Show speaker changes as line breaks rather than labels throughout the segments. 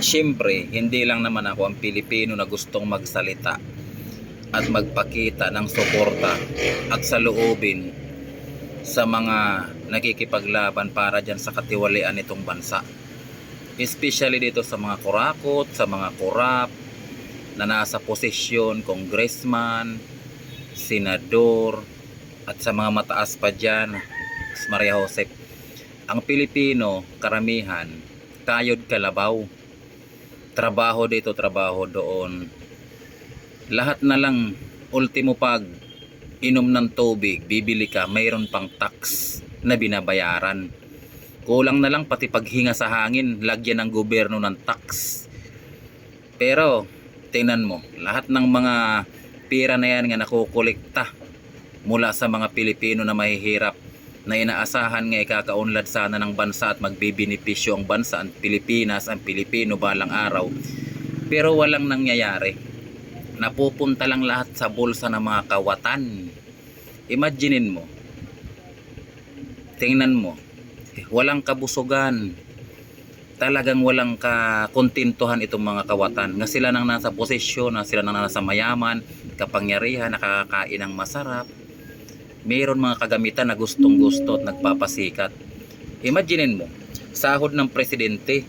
Siyempre, hindi lang naman ako ang Pilipino na gustong magsalita at magpakita ng suporta at saloobin sa mga nakikipaglaban para dyan sa katiwalian nitong bansa. Especially dito sa mga kurakot, sa mga kurap na nasa posisyon, congressman, senador, at sa mga mataas pa dyan, Maria Josep. Ang Pilipino, karamihan, kayod kalabaw. Trabaho dito, trabaho doon. Lahat na lang, ultimo pag inom ng tubig, bibili ka, mayroon pang tax na binabayaran. Kulang na lang pati paghinga sa hangin, lagyan ng gobyerno ng tax. Pero, tingnan mo, lahat ng mga pera na yan nga nakukolekta mula sa mga Pilipino na mahihirap na inaasahan nga ikakaunlad sana ng bansa at magbibinipisyo ang bansa, ang Pilipinas, ang Pilipino balang araw. Pero walang nangyayari. Napupunta lang lahat sa bulsa ng mga kawatan. Imaginein mo. Tingnan mo. Walang kabusugan. Talagang walang kakontintuhan itong mga kawatan. Nga sila nang nasa posisyon, na sila nang nasa mayaman, kapangyarihan, nakakakain ng masarap, mayroon mga kagamitan na gustong gusto at nagpapasikat. Imaginin mo, sahod ng presidente,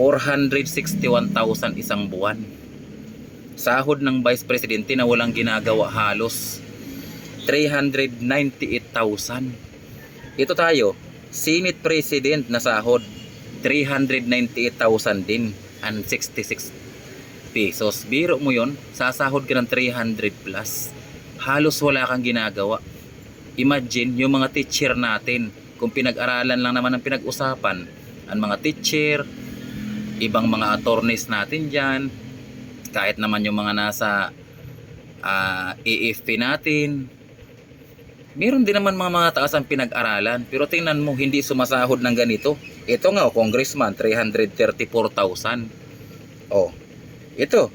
461,000 isang buwan. Sahod ng vice presidente na walang ginagawa halos, 398,000. Ito tayo, Senate President na sahod, 398,000 din and 66 pesos. Biro mo yon, sasahod ka ng 300 plus. Halos wala kang ginagawa. Imagine yung mga teacher natin, kung pinag-aralan lang naman ang pinag-usapan, ang mga teacher, ibang mga attorneys natin dyan, kahit naman yung mga nasa ah, AFP natin, meron din naman mga mga taas ang pinag-aralan. Pero tingnan mo, hindi sumasahod ng ganito. Ito nga, oh, congressman, 334,000. Oh, ito,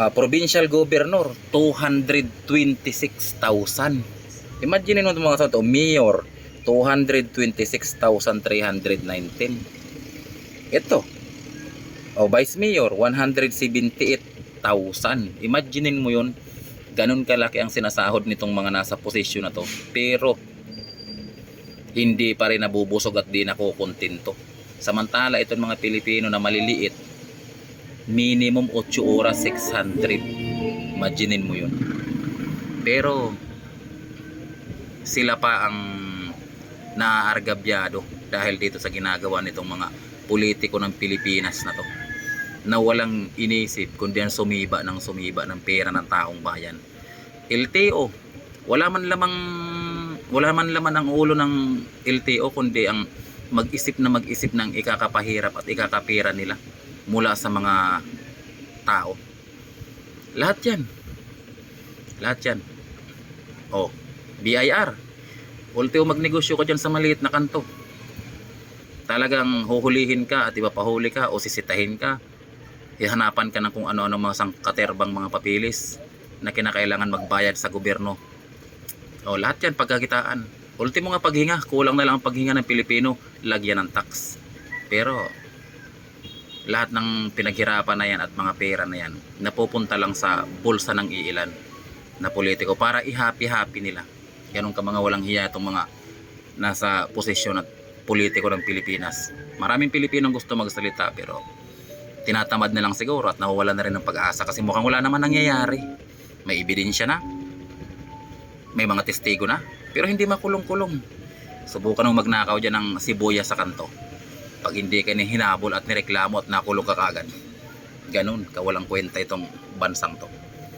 ah, provincial governor 226,000 imagine itong mga to mayor 226,319 ito. Oh, vice mayor 178,000 imagine mo yun ganun kalaki ang sinasahod nitong mga nasa posisyon na to. Pero hindi pa rin nabubusog at di nakukontento samantala itong mga Pilipino na maliliit minimum 8 oras 600 imaginein mo yun. Pero sila pa ang naaargabyado dahil dito sa ginagawa nitong mga politiko ng Pilipinas na to na walang inisip kundi ang sumiba ng sumiba ng pera ng taong bayan LTO wala man lamang wala man laman ang ulo ng LTO kundi ang mag-isip na mag-isip ng ikakapahirap at ikakapira nila mula sa mga tao. Lahat yan. Lahat yan. Oh, BIR. Ultimo magnegosyo ka dyan sa maliit na kanto. Talagang huhulihin ka at ipapahuli ka o sisitahin ka. Hihanapan ka ng kung ano-ano mga sangkaterbang mga papilis na kinakailangan magbayad sa gobyerno. O lahat yan pagkakitaan. Ultimo nga paghinga, kulang na lang ang paghinga ng Pilipino, lagyan ng tax. Pero lahat ng pinaghirapan na yan at mga pera na yan napupunta lang sa bulsa ng iilan na politiko para i-happy-happy nila. Ganun ka mga walang hiya itong mga nasa posisyon at politiko ng Pilipinas. Maraming Pilipinong gusto magsalita pero tinatamad na lang siguro at nawawala na rin ng pag-asa kasi mukhang wala naman nangyayari. May ebidensya na. May mga testigo na. Pero hindi makulong-kulong. Subukan mong magnakaw dyan ng sibuya sa kanto pag hindi ka hinabol at nireklamo at nakulong ka kagad. Ganun, kawalang kwenta itong bansang to.